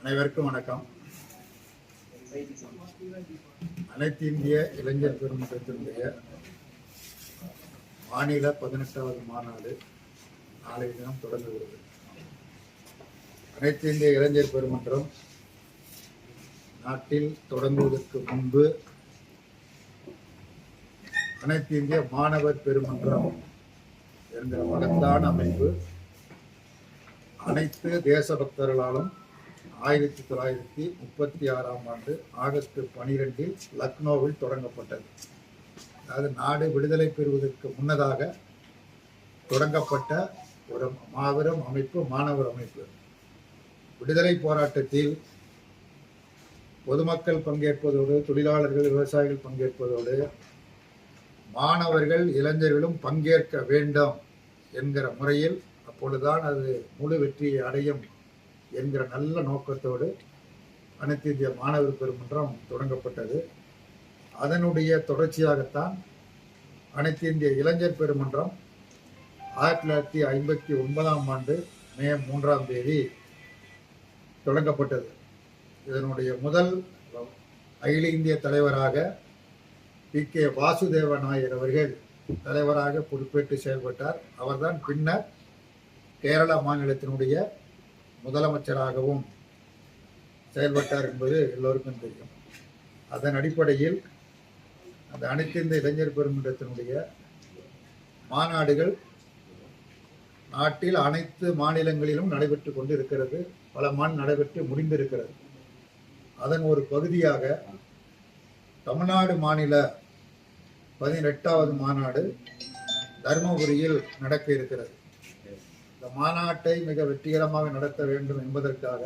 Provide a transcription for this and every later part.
அனைவருக்கும் வணக்கம். அனைத்து இந்திய இளைஞர் பெருமன்றத்தினுடைய மாநில பதினெட்டாவது மாநாடு நாளைய தினம் தொடங்குகிறது. அனைத்து இந்திய இளைஞர் பெருமன்றம் நாட்டில் தொடங்குவதற்கு முன்பு அனைத்து இந்திய மாணவர் பெருமன்றம் என்ற மகத்தான அமைப்பு அனைத்து தேசபக்தர்களாலும் ஆயிரத்தி தொள்ளாயிரத்தி முப்பத்தி ஆறாம் ஆண்டு ஆகஸ்ட் பனிரெண்டில் லக்னோவில் தொடங்கப்பட்டது. அதாவது நாடு விடுதலை பெறுவதற்கு முன்னதாக தொடங்கப்பட்ட ஒரு மாபெரும் அமைப்பு மாணவர் அமைப்பு. விடுதலை போராட்டத்தில் பொதுமக்கள் பங்கேற்பதோடு தொழிலாளர்கள் விவசாயிகள் பங்கேற்பதோடு மாணவர்கள் இளைஞர்களும் பங்கேற்க வேண்டும் என்கிற முறையில் அப்பொழுதுதான் அது முழு வெற்றியை அடையும். என்கிற நல்ல நோக்கத்தோடு அனைத்து இந்திய மாணவர் பெருமன்றம் தொடங்கப்பட்டது. அதனுடைய தொடர்ச்சியாகத்தான் அனைத்து இந்திய இளைஞர் பெருமன்றம் ஆயிரத்தி தொள்ளாயிரத்தி ஐம்பத்தி ஒன்பதாம் ஆண்டு மே மூன்றாம் தேதி தொடங்கப்பட்டது. இதனுடைய முதல் அகில இந்திய தலைவராக பி. கே. வாசுதேவ நாயர் அவர்கள் தலைவராக பொறுப்பேற்று செயல்பட்டார். அவர்தான் பின்னர் கேரளா மாநிலத்தினுடைய முதலமைச்சராகவும் செயல்பட்டார் என்பது எல்லோருக்கும் தெரியும். அதன் அடிப்படையில் அந்த அனைத்திந்த இளைஞர் பெருமன்றத்தினுடைய மாநாடுகள் நாட்டில் அனைத்து மாநிலங்களிலும் நடைபெற்று கொண்டு இருக்கிறது பல மாநில நடைபெற்று முடிந்திருக்கிறது. அதன் ஒரு பகுதியாக தமிழ்நாடு மாநில பதினெட்டாவது மாநாடு தருமபுரியில் நடக்க இருக்கிறது. இந்த மாநாட்டை மிக வெற்றிகரமாக நடத்த வேண்டும் என்பதற்காக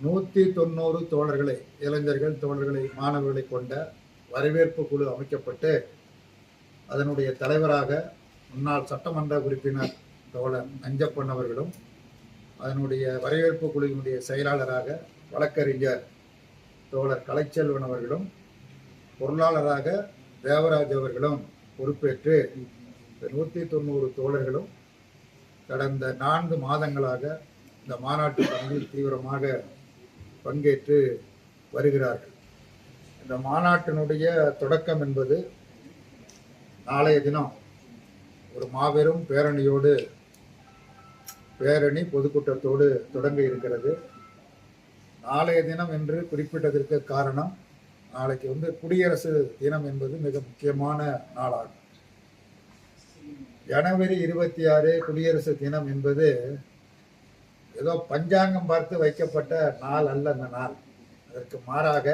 நூற்றி தொண்ணூறு தோழர்களை இளைஞர்கள் தோழர்களை மாணவர்களை கொண்ட வரவேற்பு குழு அமைக்கப்பட்டு அதனுடைய தலைவராக முன்னாள் சட்டமன்ற உறுப்பினர் தோழர் நஞ்சப்பன் அவர்களும் அதனுடைய வரவேற்பு குழுவினுடைய செயலாளராக வழக்கறிஞர் தோழர் கலைச்செல்வன் அவர்களும் பொருளாளராக தேவராஜ் அவர்களும் பொறுப்பேற்று நூற்றி தொண்ணூறு தோழர்களும் கடந்த நான்கு மாதங்களாக இந்த மாநாட்டு பணியில் தீவிரமாக பங்கேற்று வருகிறார்கள். இந்த மாநாட்டினுடைய தொடக்கம் என்பது நாளைய தினம் ஒரு மாபெரும் பேரணியோடு பேரணி பொதுக்கூட்டத்தோடு தொடங்க இருக்கிறது. நாளைய தினம் என்று குறிப்பிட்டதற்கு காரணம் நாளைக்கு வந்து குடியரசு தினம் என்பது மிக முக்கியமான நாளாகும். ஜனவரி இருபத்தி ஆறு குடியரசு தினம் என்பது ஏதோ பஞ்சாங்கம் பார்த்து வைக்கப்பட்ட நாள் அல்ல அந்த நாள். அதற்கு மாறாக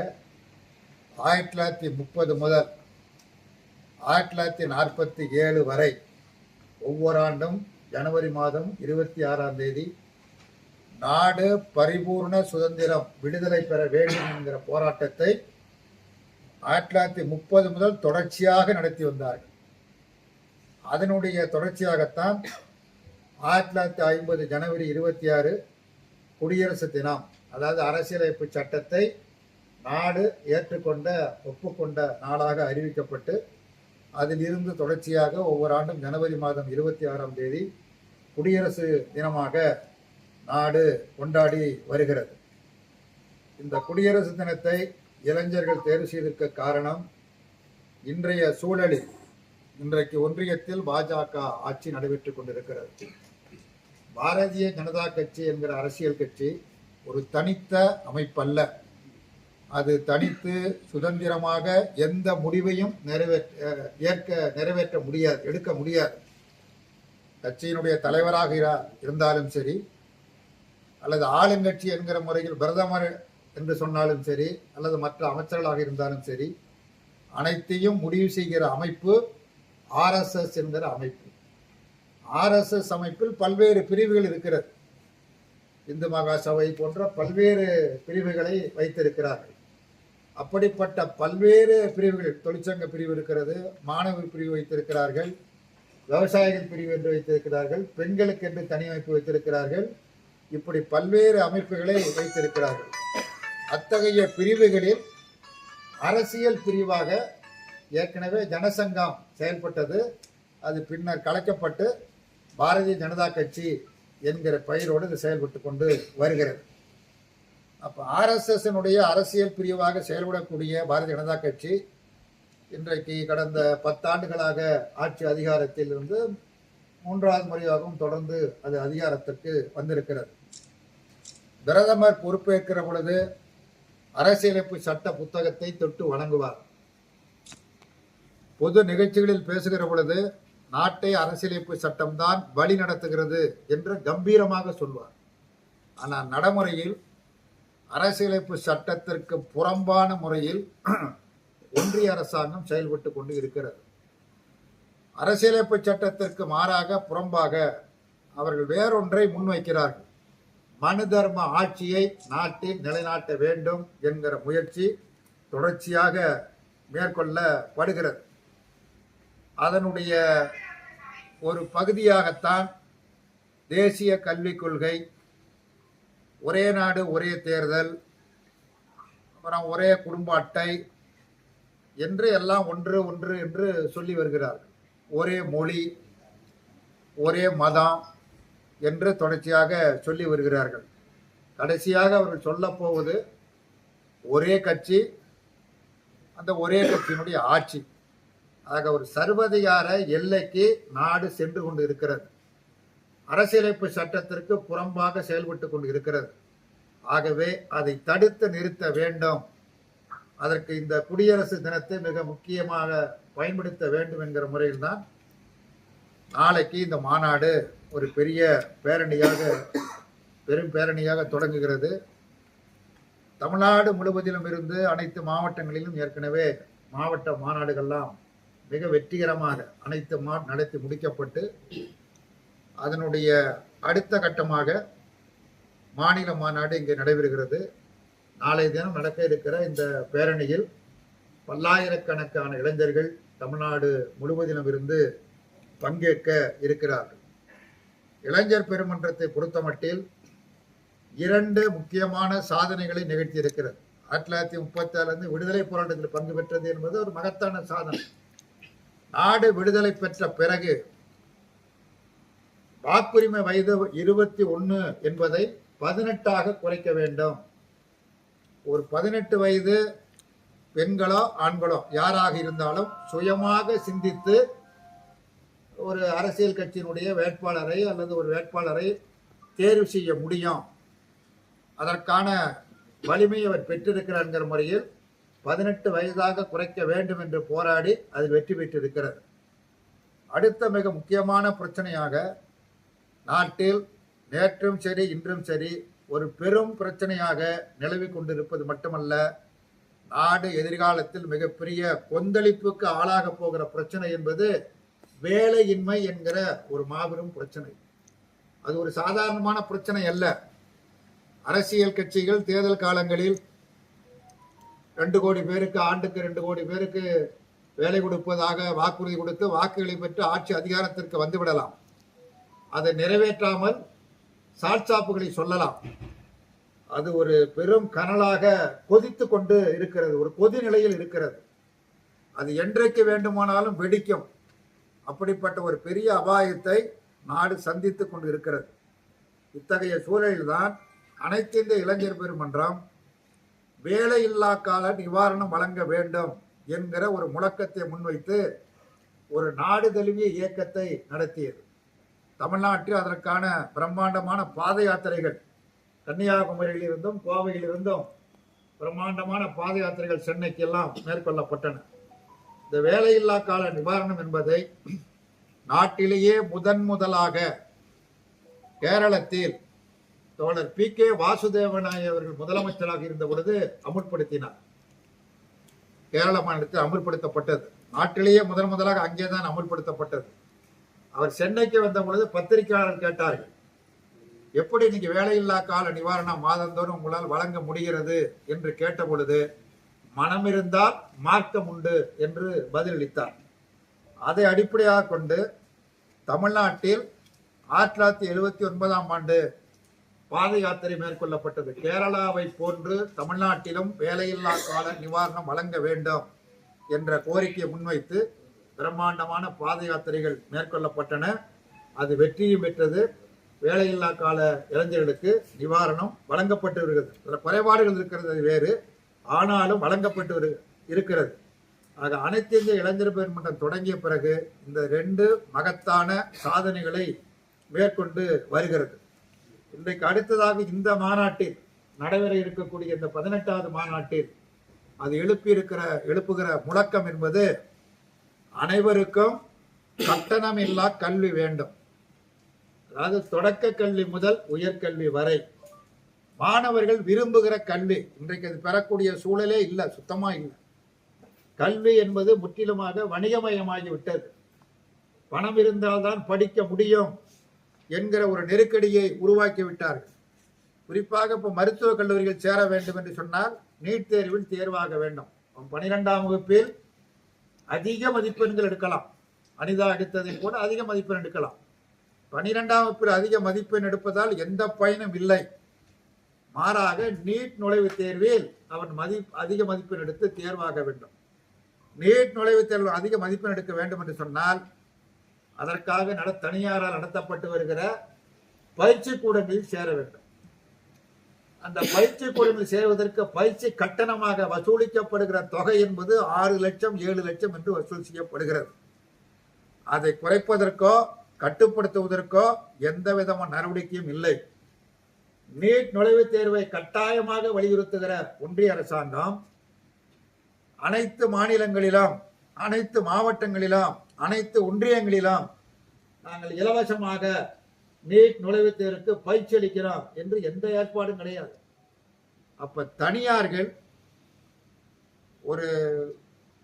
ஆயிரத்தி தொள்ளாயிரத்தி முப்பது முதல் ஆயிரத்தி தொள்ளாயிரத்தி நாற்பத்தி ஏழு வரை ஒவ்வொரு ஆண்டும் ஜனவரி மாதம் இருபத்தி ஆறாம் தேதி நாடு பரிபூர்ண சுதந்திரம் விடுதலை பெற வேண்டும் என்கிற போராட்டத்தை ஆயிரத்தி தொள்ளாயிரத்தி முப்பது முதல் தொடர்ச்சியாக நடத்தி வந்தார்கள். அதனுடைய தொடர்ச்சியாகத்தான் ஆயிரத்தி தொள்ளாயிரத்தி ஐம்பது ஜனவரி இருபத்தி ஆறு குடியரசு தினம் அதாவது அரசியலமைப்பு சட்டத்தை நாடு ஏற்றுக்கொண்ட ஒப்புக்கொண்ட நாளாக அறிவிக்கப்பட்டு அதிலிருந்து தொடர்ச்சியாக ஒவ்வொரு ஆண்டும் ஜனவரி மாதம் இருபத்தி ஆறாம் தேதி குடியரசு தினமாக நாடு கொண்டாடி வருகிறது. இந்த குடியரசு தினத்தை இளைஞர்கள் தேர்வு செய்திருக்க காரணம் இன்றைய சூழலில் இன்றைக்கு ஒன்றியத்தில் பாஜக ஆட்சி நடைபெற்றுக் கொண்டிருக்கிறது. பாரதிய ஜனதா கட்சி என்கிற அரசியல் கட்சி ஒரு தனித்த அமைப்பல்ல. அது தனித்து சுதந்திரமாக எந்த முடிவையும் நிறைவேற்ற ஏற்க நிறைவேற்ற முடியாது எடுக்க முடியாது. கட்சியினுடைய தலைவராக இருந்தாலும் சரி அல்லது ஆளுங்கட்சி என்கிற முறையில் பிரதமர் என்று சொன்னாலும் சரி அல்லது மற்ற அமைச்சர்களாக இருந்தாலும் சரி அனைத்தையும் முடிவு செய்கிற அமைப்பு ஆர்எஸ்எஸ் என்கிற அமைப்பு. ஆர்எஸ்எஸ் அமைப்பில் பல்வேறு பிரிவுகள் இருக்கிறது. இந்து மகாசபை போன்ற பல்வேறு பிரிவுகளை வைத்திருக்கிறார்கள். அப்படிப்பட்ட பல்வேறு பிரிவுகள் தொழிற்சங்க பிரிவு இருக்கிறது மாணவர் பிரிவு வைத்திருக்கிறார்கள் விவசாயிகள் பிரிவு என்று வைத்திருக்கிறார்கள் பெண்களுக்கு என்று தனி அமைப்பு வைத்திருக்கிறார்கள் இப்படி பல்வேறு அமைப்புகளை வைத்திருக்கிறார்கள். அத்தகைய பிரிவுகளில் அரசியல் பிரிவாக ஏற்கனவே ஜனசங்கம் செயல்பட்டது. அது பின்னர் கலைக்கப்பட்டு பாரதிய ஜனதா கட்சி என்கிற பெயரோடு இது செயல்பட்டு கொண்டு வருகிறது. அப்போ ஆர்எஸ்எஸ்னுடைய அரசியல் பிரிவாக செயல்படக்கூடிய பாரதிய ஜனதா கட்சி இன்றைக்கு கடந்த பத்தாண்டுகளாக ஆட்சி அதிகாரத்தில் இருந்து மூன்றாவது முறையாகவும் தொடர்ந்து அது அதிகாரத்திற்கு வந்திருக்கிறது. பிரதமர் பொறுப்பேற்கிற பொழுது அரசியலமைப்பு சட்ட புத்தகத்தை தொட்டு வழங்குவார் பொது நிகழ்ச்சிகளில் பேசுகிற பொழுது நாட்டை அரசியலமைப்பு சட்டம்தான் வழி நடத்துகிறது என்று கம்பீரமாக சொல்வார். ஆனால் நடைமுறையில் அரசியலமைப்பு சட்டத்திற்கு புறம்பான முறையில் ஒன்றிய அரசாங்கம் செயல்பட்டு கொண்டு இருக்கிறது. அரசியலமைப்பு சட்டத்திற்கு மாறாக புறம்பாக அவர்கள் வேறொன்றை முன்வைக்கிறார்கள். மனு தர்ம ஆட்சியை நாட்டில் நிலைநாட்ட வேண்டும் என்கிற முயற்சி தொடர்ச்சியாக மேற்கொள்ளப்படுகிறது. அதனுடைய ஒரு பகுதியாகத்தான் தேசிய கல்விக் கொள்கை ஒரே நாடு ஒரே தேர்தல் அப்புறம் ஒரே குடும்ப அட்டை என்று எல்லாம் ஒன்று ஒன்று என்று சொல்லி வருகிறார்கள். ஒரே மொழி ஒரே மதம் என்று தொடர்ச்சியாக சொல்லி வருகிறார்கள். கடைசியாக அவர்கள் சொல்லப்போவது ஒரே கட்சி அந்த ஒரே கட்சியினுடைய ஆட்சி. ஆக ஒரு சர்வதிகார எல்லைக்கு நாடு சென்று கொண்டு இருக்கிறது அரசியலமைப்பு சட்டத்திற்கு புறம்பாக செயல்பட்டு கொண்டு இருக்கிறது ஆகவே அதை தடுத்து நிறுத்த வேண்டும். அதற்கு இந்த குடியரசு தினத்தை மிக முக்கியமாக பயன்படுத்த வேண்டும் என்கிற முறையில்தான் நாளைக்கு இந்த மாநாடு ஒரு பெரிய பேரணியாக பெரும் பேரணியாக தொடங்குகிறது. தமிழ்நாடு முழுவதிலும் இருந்து அனைத்து மாவட்டங்களிலும் ஏற்கனவே மாவட்ட மாநாடுகள்லாம் மிக வெற்றிகரமாக அனைத்து மா நடத்தி முடிக்கப்பட்டு அதனுடைய அடுத்த கட்டமாக மாநில மாநாடு இங்கே நடைபெறுகிறது. நாளைய தினம் நடக்க இருக்கிற இந்த பேரணியில் பல்லாயிரக்கணக்கான இளைஞர்கள் தமிழ்நாடு முழுவதிலும் இருந்து பங்கேற்க இருக்கிறார்கள். இளைஞர் பெருமன்றத்தை பொறுத்தமட்டில் இரண்டு முக்கியமான சாதனைகளை நிகழ்த்தி இருக்கிறது ஆயிரத்தி தொள்ளாயிரத்தி முப்பத்தி ஆறுலேருந்து விடுதலை போராட்டத்தில் பங்கு பெற்றது என்பது ஒரு மகத்தான சாதனை. நாடு விடுதலை பெற்ற பிறகு வாக்குரிமை வயது இருபத்தி ஒன்று என்பதை பதினெட்டாக குறைக்க வேண்டும். ஒரு பதினெட்டு வயது பெண்களோ ஆண்களோ யாராக இருந்தாலும் சுயமாக சிந்தித்து ஒரு அரசியல் கட்சியினுடைய வேட்பாளரை அல்லது ஒரு வேட்பாளரை தேர்வு செய்ய முடியும். அதற்கான வலிமையை அவர் பெற்றிருக்கிறார் முறையில் பதினெட்டு வயதாக குறைக்க வேண்டும் என்று போராடி அதில் வெற்றி பெற்றிருக்கிறது. அடுத்த மிக முக்கியமான பிரச்சனையாக நாட்டில் நேற்றும் சரி இன்றும் சரி ஒரு பெரும் பிரச்சனையாக நிலவி கொண்டிருப்பது மட்டுமல்ல நாடு எதிர்காலத்தில் மிகப்பெரிய கொந்தளிப்புக்கு ஆளாக போகிற பிரச்சனை என்பது வேலையின்மை என்கிற ஒரு மாபெரும் பிரச்சனை. அது ஒரு சாதாரணமான பிரச்சனை அல்ல. அரசியல் கட்சிகள் தேர்தல் காலங்களில் ரெண்டு கோடி பேருக்கு ஆண்டுக்கு ரெண்டு கோடி பேருக்கு வேலை கொடுப்பதாக வாக்குறுதி கொடுத்து வாக்குகளை பெற்று ஆட்சி அதிகாரத்திற்கு வந்துவிடலாம். அதை நிறைவேற்றாமல் சாட்சாப்புகளை சொல்லலாம். அது ஒரு பெரும் கனலாக கொதித்து கொண்டு இருக்கிறது. ஒரு கொதி நிலையில் இருக்கிறது. அது என்றைக்கு வேண்டுமானாலும் வெடிக்கும். அப்படிப்பட்ட ஒரு பெரிய அபாயத்தை நாடு சந்தித்து கொண்டு இருக்கிறது இத்தகைய சூழலில்தான் அனைத்து இந்த இளைஞர் பெருமன்றம் வேலையில்லா கால நிவாரணம் வழங்க வேண்டும் என்கிற ஒரு முழக்கத்தை முன்வைத்து ஒரு நாடு தழுவிய இயக்கத்தை நடத்தியது. தமிழ்நாட்டில் அதற்கான பிரம்மாண்டமான பாத யாத்திரைகள் கன்னியாகுமரியிலிருந்தும் கோவையிலிருந்தும் பிரம்மாண்டமான பாத யாத்திரைகள் சென்னைக்கெல்லாம் மேற்கொள்ளப்பட்டன. இந்த வேலையில்லா கால நிவாரணம் என்பதை நாட்டிலேயே முதன் முதலாக கேரளத்தில் தோழர் பி. கே. வாசுதேவநாய அவர்கள் முதலமைச்சராக இருந்த பொழுது அமுல்படுத்தினார் கேரள மாநிலத்தில் அமுல்படுத்தப்பட்டது நாட்டிலேயே முதன் முதலாக அங்கேதான் அமுல்படுத்தப்பட்டது அவர் சென்னைக்கு வந்த பொழுது பத்திரிகையாளர் கேட்டார்கள். எப்படி நீங்க வேலையில்லா கால நிவாரணம் மாதந்தோறும் உங்களால் வழங்க முடிகிறது? என்று கேட்ட பொழுது மனம் இருந்தால் மார்க்கம் உண்டு என்று பதிலளித்தார். அதை அடிப்படையாக கொண்டு தமிழ்நாட்டில் ஆயிரத்தி தொள்ளாயிரத்தி எழுபத்தி ஒன்பதாம் ஆண்டு பாத யாத்திரை மேற்கொள்ளப்பட்டது. கேரளாவை போன்று தமிழ்நாட்டிலும் வேலையில்லா கால நிவாரணம் வழங்க வேண்டும் என்ற கோரிக்கையை முன்வைத்து பிரம்மாண்டமான பாத யாத்திரைகள் மேற்கொள்ளப்பட்டன. அது வெற்றியும் பெற்றது. வேலையில்லா கால இளைஞர்களுக்கு நிவாரணம் வழங்கப்பட்டு வருகிறது. அதில் குறைபாடுகள் இருக்கிறது வேறு. ஆனாலும் வழங்கப்பட்டு வரு இருக்கிறது. ஆக அனைத்து இந்திய இளைஞர் பெருமன்றம் தொடங்கிய பிறகு இந்த ரெண்டு மகத்தான சாதனைகளை மேற்கொண்டு வருகிறது. இன்றைக்கு அடுத்ததாக இந்த மாநாட்டில் நடைபெற இருக்கக்கூடிய இந்த பதினெட்டாவது மாநாட்டில் அது எழுப்பியிருக்கிற எழுப்புகிற முழக்கம் என்பது அனைவருக்கும் கட்டணமில்லா கல்வி வேண்டும். அதாவது தொடக்க கல்வி முதல் உயர்கல்வி வரை மாணவர்கள் விரும்புகிற கல்வி இன்றைக்கு அது பெறக்கூடிய சூழலே இல்லை சுத்தமாக இல்லை. கல்வி என்பது முற்றிலுமாக வணிகமயமாகி விட்டது பணம் இருந்தால்தான் படிக்க முடியும். என்கிற ஒரு நெருக்கடியை உருவாக்கிவிட்டார்கள். குறிப்பாக இப்போ மருத்துவக் கல்லூரிகள் சேர வேண்டும் என்று சொன்னால் நீட் தேர்வில் தேர்வாக வேண்டும். பனிரெண்டாம் வகுப்பில் அதிக மதிப்பெண்கள் எடுக்கலாம். அனிதா எடுத்ததில் கூட அதிக மதிப்பெண் எடுக்கலாம். பனிரெண்டாம் வகுப்பில் அதிக மதிப்பெண் எடுப்பதால் எந்த பயனும் இல்லை. மாறாக நீட் நுழைவுத் தேர்வில் அவன் மதி அதிக மதிப்பெண் எடுத்து தேர்வாக வேண்டும். நீட் நுழைவுத் தேர்வில் அதிக மதிப்பெண் எடுக்க வேண்டும் என்று சொன்னால் அதற்காக நட தனியாரால் நடத்தப்பட்டு வருகிற பயிற்சி கூடங்களில் சேர வேண்டும். அந்த பயிற்சி கூடங்களில் சேர்வதற்கு பயிற்சி கட்டணமாக வசூலிக்கப்படுகிற தொகை என்பது ஆறு லட்சம் ஏழு லட்சம் என்று வசூல் செய்யப்படுகிறது. அதை குறைப்பதற்கோ கட்டுப்படுத்துவதற்கோ எந்த விதமான நடவடிக்கையும் இல்லை. நீட் நுழைவுத் தேர்வை கட்டாயமாக வலியுறுத்துகிற ஒன்றிய அரசாங்கம் அனைத்து மாநிலங்களிலும் அனைத்து மாவட்டங்களிலும் அனைத்து ஒன்றியங்களிலும் நாங்கள் இலவசமாக நீட் நுழைவுத் தேர்வுக்கு பயிற்சி அளிக்கிறோம் என்று எந்த ஏற்பாடும் கிடையாது. அப்ப தனியார்கள் ஒரு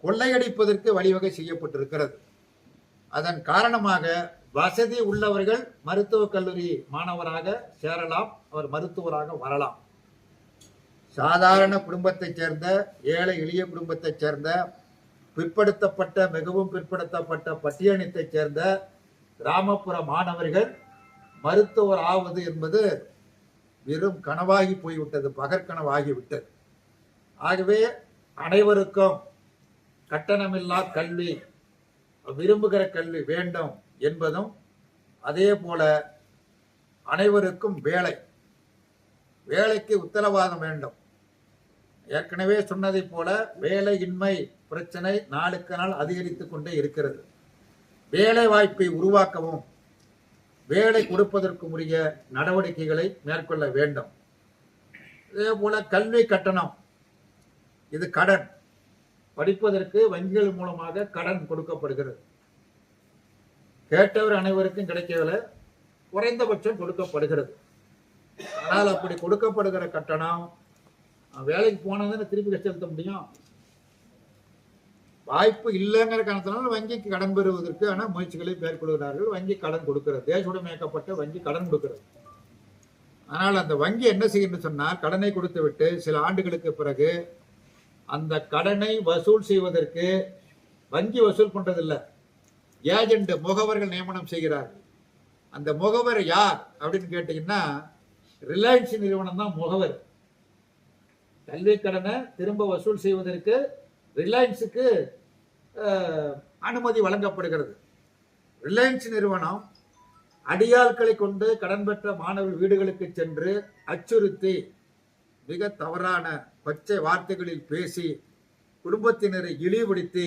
கொள்ளையடிப்பதற்கு வழிவகை செய்யப்பட்டிருக்கிறது. அதன் காரணமாக வசதி உள்ளவர்கள் மருத்துவக் கல்லூரி மாணவராக சேரலாம் அவர் மருத்துவராக வரலாம். சாதாரண குடும்பத்தைச் சேர்ந்த ஏழை எளிய குடும்பத்தைச் சேர்ந்த பிற்படுத்தப்பட்ட மிகவும் பிற்படுத்தப்பட்ட பட்டியலினத்தைச் சேர்ந்த கிராமப்புற மாணவர்கள் மருத்துவர் ஆவது என்பது வெறும் கனவாகி போய்விட்டது பகற்கனவாகிவிட்டது. ஆகவே அனைவருக்கும் கட்டணமில்லா கல்வி விரும்புகிற கல்வி வேண்டும் என்பதும் அதே போல அனைவருக்கும் வேலை. வேலைக்கு உத்தரவாதம் வேண்டும். ஏற்கனவே சொன்னதைப் போல வேலையின்மை பிரச்சனை நாளுக்கு நாள் அதிகரித்து கொண்டே இருக்கிறது. வேலை வாய்ப்பை உருவாக்கவும் வேலை கொடுப்பதற்கு உரிய நடவடிக்கைகளை மேற்கொள்ள வேண்டும். இதே போல கல்வி கட்டணம் இது கடன். படிப்பதற்கு வங்கிகள் மூலமாக கடன் கொடுக்கப்படுகிறது. கேட்டவர் அனைவருக்கும் கிடைக்கவில்லை குறைந்தபட்சம் கொடுக்கப்படுகிறது. ஆனால் அப்படி கொடுக்கப்படுகிற கட்டணம் வேலைக்கு போனதுன்னு திருப்பி செலுத்த முடியும். வாய்ப்பு இல்லைங்கிற காரணத்தினால வங்கிக்கு கடன் பெறுவதற்கு ஆனால் முயற்சிகளை மேற்கொள்கிறார்கள். வங்கி கடன் கொடுக்கிறது. தேசுடமையாக்கப்பட்ட வங்கி கடன் கொடுக்கிறது. ஆனால் அந்த வங்கி என்ன செய்யும் சொன்னால் கடனை கொடுத்து விட்டு சில ஆண்டுகளுக்கு பிறகு அந்த கடனை வசூல் செய்வதற்கு வங்கி வசூல் பண்ணுறதில்லை ஏஜெண்ட் முகவர்கள் நியமனம் செய்கிறார்கள். அந்த முகவர் யார் அப்படின்னு கேட்டிங்கன்னா ரிலையன்ஸ் நிறுவனம் தான் முகவர். கல்வி கடனை திரும்ப வசூல் செய்வதற்கு ரிலையன்ஸுக்கு அனுமதி வழங்கப்படுகிறது. ரிலையன்ஸ் நிறுவனம் அடியாட்களை கொண்டு கடன் பெற்ற மாணவர் வீடுகளுக்கு சென்று அச்சுறுத்தி மிக தவறான பச்சை வார்த்தைகளில் பேசி குடும்பத்தினரை இழிவுபடுத்தி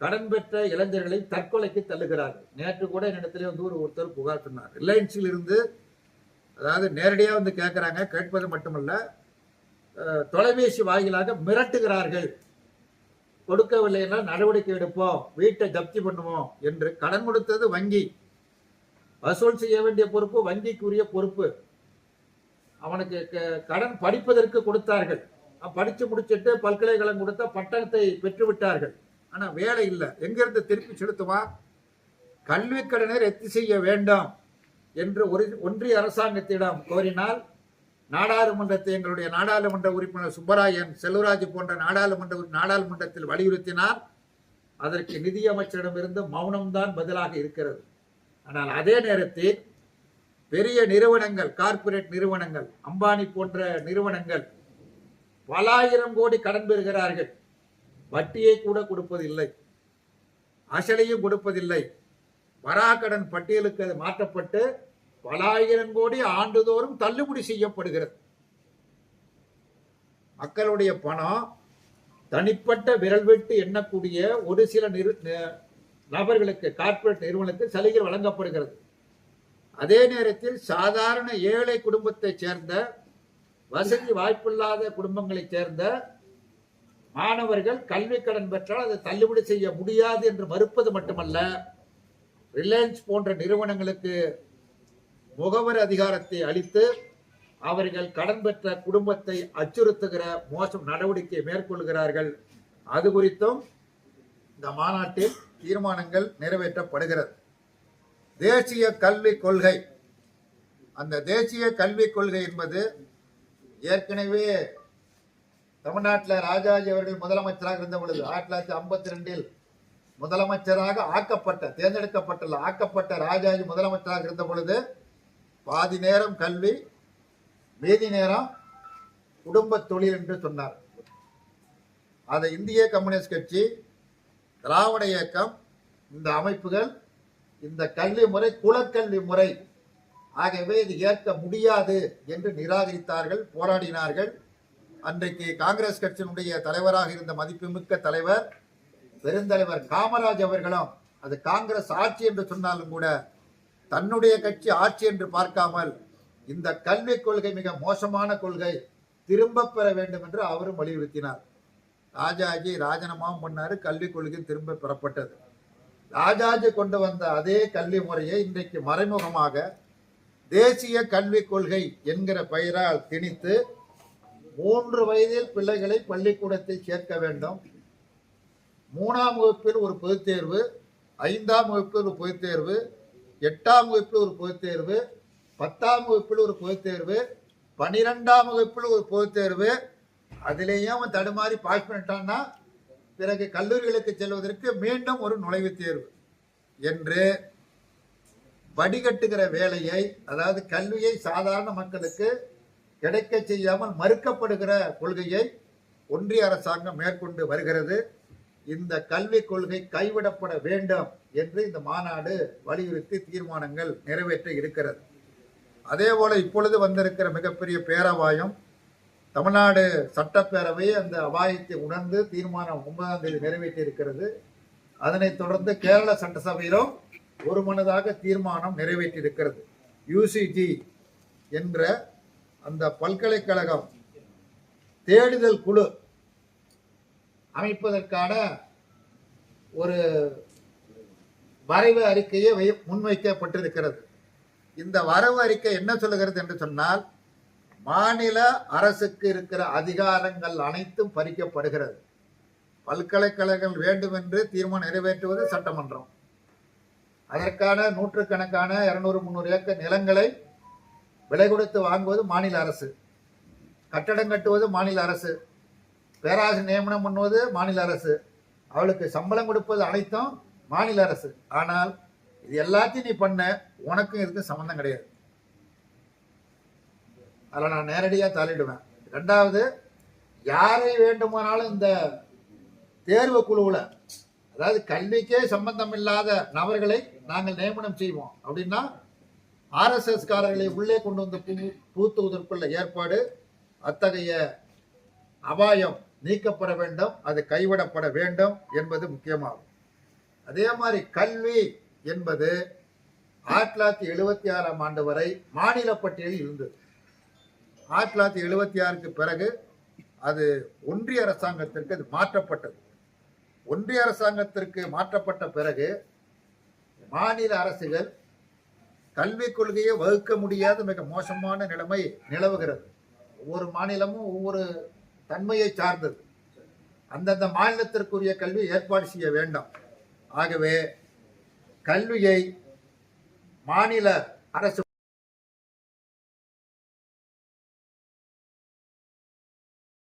கடன் பெற்ற இளைஞர்களை தற்கொலைக்கு தள்ளுகிறார்கள். நேற்று கூட என்னிடத்திலே வந்து ஒரு ஒருத்தர் புகார் சொன்னார். ரிலையன்ஸில் இருந்து அதாவது நேரடியாக வந்து கேட்குறாங்க கேட்பது மட்டுமல்ல தொலைபேசி வாயிலாக மிரட்டுகிறார்கள். கொடுக்கவில்லை என்றால் நடவடிக்கை எடுப்போம் வீட்டை ஜப்தி பண்ணுவோம் என்று கடன் கொடுத்தது வங்கி. வசூல் செய்ய வேண்டிய பொறுப்பு வங்கிக்குரிய பொறுப்பு. அவனுக்கு க- கடன் படிப்பதற்கு கொடுத்தார்கள். படித்து முடிச்சுட்டு முடிச்சிட்டு பல்கலைக்கழகம் கொடுத்த பட்டணத்தை பெற்றுவிட்டார்கள். ஆனால் வேலை இல்லை. எங்கிருந்து திருப்பி செலுத்துவான்? கல்வி கடனை ரத்து செய்ய வேண்டாம் என்று ஒரு ஒன்றிய அரசாங்கத்திடம் கோரினால் நாடாளுமன்றத்தை எங்களுடைய நாடாளுமன்ற உறுப்பினர் சுப்பராயன் செல்வராஜ் போன்ற நாடாளுமன்ற நாடாளுமன்றத்தில் வலியுறுத்தினார். அதற்கு நிதியமைச்சரிடமிருந்து மௌனம்தான் பதிலாக இருக்கிறது. ஆனால் அதே நேரத்தில் பெரிய நிறுவனங்கள் கார்ப்பரேட் நிறுவனங்கள் அம்பானி போன்ற நிறுவனங்கள் பல ஆயிரம் கோடி கடன் பெறுகிறார்கள். வட்டியை கூட கொடுப்பதில்லை. அசலையும் கொடுப்பதில்லை. வராக்கடன் பட்டியலுக்கு அது மாற்றப்பட்டு பல ஆயிரம் கோடி ஆண்டுதோறும் தள்ளுபடி செய்யப்படுகிறது. மக்களுடைய பணம் தனிப்பட்ட விரல் விட்டு எண்ணக்கூடிய ஒரு சில நிறு ந- நபர்களுக்கு கார்ப்பரேட் நிறுவனத்தில் சலுகை வழங்கப்படுகிறது. அதே நேரத்தில் சாதாரண ஏழை குடும்பத்தைச் சேர்ந்த வசதி வாய்ப்பில்லாத குடும்பங்களைச் சேர்ந்த மாணவர்கள் கல்வி கடன் பெற்றால் அதை தள்ளுபடி செய்ய முடியாது என்று மறுப்பது மட்டுமல்ல ரிலையன்ஸ் போன்ற நிறுவனங்களுக்கு முகவர் அதிகாரத்தை அளித்து அவர்கள் கடன் பெற்ற குடும்பத்தை அச்சுறுத்துகிற மோசம் நடவடிக்கை மேற்கொள்கிறார்கள். அது குறித்தும் இந்த மாநாட்டில் தீர்மானங்கள் நிறைவேற்றப்படுகிறது. தேசிய கல்விக் கொள்கை. அந்த தேசிய கல்விக் கொள்கை என்பது ஏற்கனவே தமிழ்நாட்டில் ராஜாஜி அவர்கள் முதலமைச்சராக இருந்த பொழுது ஆயிரத்தி தொள்ளாயிரத்தி ஐம்பத்தி ரெண்டில் முதலமைச்சராக ஆக்கப்பட்ட தேர்ந்தெடுக்கப்பட்டுள்ள ஆக்கப்பட்ட ராஜாஜி முதலமைச்சராக இருந்த பொழுது பாதி நேரம் கல்வி மீதி நேரம் குடும்ப தொழில் என்று சொன்னார். அதை இந்திய கம்யூனிஸ்ட் கட்சி திராவிட இயக்கம் இந்த அமைப்புகள் இந்த கல்வி முறை குலக்கல்வி முறை ஆகவே இது ஏற்க முடியாது என்று நிராகரித்தார்கள் போராடினார்கள். அன்றைக்கு காங்கிரஸ் கட்சியினுடைய தலைவராக இருந்த மதிப்புமிக்க தலைவர் பெருந்தலைவர் காமராஜ் அவர்களும் அது காங்கிரஸ் ஆட்சி என்று சொன்னாலும் கூட தன்னுடைய கட்சி ஆட்சி என்று பார்க்காமல் இந்த கல்விக் கொள்கை மிக மோசமான கொள்கை திரும்ப பெற வேண்டும் என்று அவரும் வலியுறுத்தினார். ராஜாஜி ராஜினாமாவும் பண்ணாரு கல்விக் கொள்கையும் திரும்ப பெறப்பட்டது. ராஜாஜி கொண்டு வந்த அதே கல்வி முறையை இன்றைக்கு மறைமுகமாக தேசிய கல்விக் கொள்கை என்கிற பெயரால் திணித்து மூன்று வயதில் பிள்ளைகளை பள்ளிக்கூடத்தில் சேர்க்க வேண்டும். மூணாம் வகுப்பில் ஒரு பொதுத்தேர்வு ஐந்தாம் வகுப்பில் ஒரு பொதுத்தேர்வு எட்டாம் வகுப்பில் ஒரு பொதுத் தேர்வு பத்தாம் வகுப்பில் ஒரு பொதுத் தேர்வு பனிரெண்டாம் வகுப்பில் ஒரு பொதுத் தேர்வு. அவன் தடுமாறி பாஸ் பண்ணிட்டான்னா பிறகு கல்லூரிகளுக்கு செல்வதற்கு மீண்டும் ஒரு நுழைவுத் தேர்வு என்று வடிகட்டுகிற வேலையை அதாவது கல்வியை சாதாரண மக்களுக்கு கிடைக்க செய்யாமல் மறுக்கப்படுகிற கொள்கையை ஒன்றிய அரசாங்கம் மேற்கொண்டு வருகிறது. இந்த கல்விக் கொள்கை கைவிடப்பட வேண்டும் என்று இந்த மாநாடு வலியுறுத்தி தீர்மானங்கள் நிறைவேற்ற இருக்கிறது. அதே போல இப்பொழுது வந்திருக்கிற மிகப்பெரிய பேரவாயம் தமிழ்நாடு சட்டப்பேரவை அந்த அபாயத்தை உணர்ந்து தீர்மானம் ஒன்பதாம் தேதி நிறைவேற்றி இருக்கிறது. அதனைத் தொடர்ந்து கேரள சட்டசபையிலும் ஒரு மனதாக தீர்மானம் நிறைவேற்றி இருக்கிறது. யூசிஜி என்ற அந்த பல்கலைக்கழகம் தேடுதல் குழு அமைப்பதற்கான ஒரு வரைவு அறிக்கையை வை- முன்வைக்கப்பட்டிருக்கிறது. இந்த வரவு அறிக்கை என்ன சொல்லுகிறது என்று சொன்னால் மாநில அரசுக்கு இருக்கிற அதிகாரங்கள் அனைத்தும் பறிக்கப்படுகிறது. பல்கலைக்கழகங்கள் வேண்டும் என்று தீர்மானம் நிறைவேற்றுவது சட்டமன்றம். அதற்கான நூற்றுக்கணக்கான இரநூறு முந்நூறு ஏக்கர் நிலங்களை விலை கொடுத்து வாங்குவது மாநில அரசு. கட்டடம் கட்டுவது மாநில அரசு. பேராசிரியர் நியமனம் பண்ணுவது மாநில அரசு. அவளுக்கு சம்பளம் கொடுப்பது அனைத்தும் மாநில அரசு. ஆனால் இது எல்லாத்தையும் நீ பண்ண உனக்கும் இதுக்கும் சம்மந்தம் கிடையாது. அதில் நான் நேரடியாக தள்ளிடுவேன் ரெண்டாவது யாரை வேண்டுமானாலும் இந்த தேர்வு குழுவில் அதாவது கல்விக்கே சம்பந்தம் இல்லாத நபர்களை நாங்கள் நியமனம் செய்வோம். அப்படின்னா ஆர்எஸ்எஸ்காரர்களை உள்ளே கொண்டு வந்து பூ பூத்துவதற்குள்ள ஏற்பாடு அத்தகைய அபாயம் நீக்கப்பட வேண்டும் அது கைவிடப்பட வேண்டும் என்பது முக்கியமாகும். அதே மாதிரி கல்வி என்பது ஆயிரத்தி தொள்ளாயிரத்தி எழுபத்தி ஆறாம் ஆண்டு வரை மாநில பட்டியலில் இருந்தது. ஆயிரத்தி தொள்ளாயிரத்தி எழுபத்தி ஆறுக்கு பிறகு அது ஒன்றிய அரசாங்கத்திற்கு அது மாற்றப்பட்டது. ஒன்றிய அரசாங்கத்திற்கு மாற்றப்பட்ட பிறகு மாநில அரசுகள் கல்விக் கொள்கையை வகுக்க முடியாத மிக மோசமான நிலைமை நிலவுகிறது. ஒவ்வொரு மாநிலமும் ஒவ்வொரு தன்மையை சார்ந்தது. அந்தந்த மாநிலத்திற்குரிய கல்வி ஏற்பாடு செய்ய வேண்டும். ஆகவே கல்வியை மாநில அரசு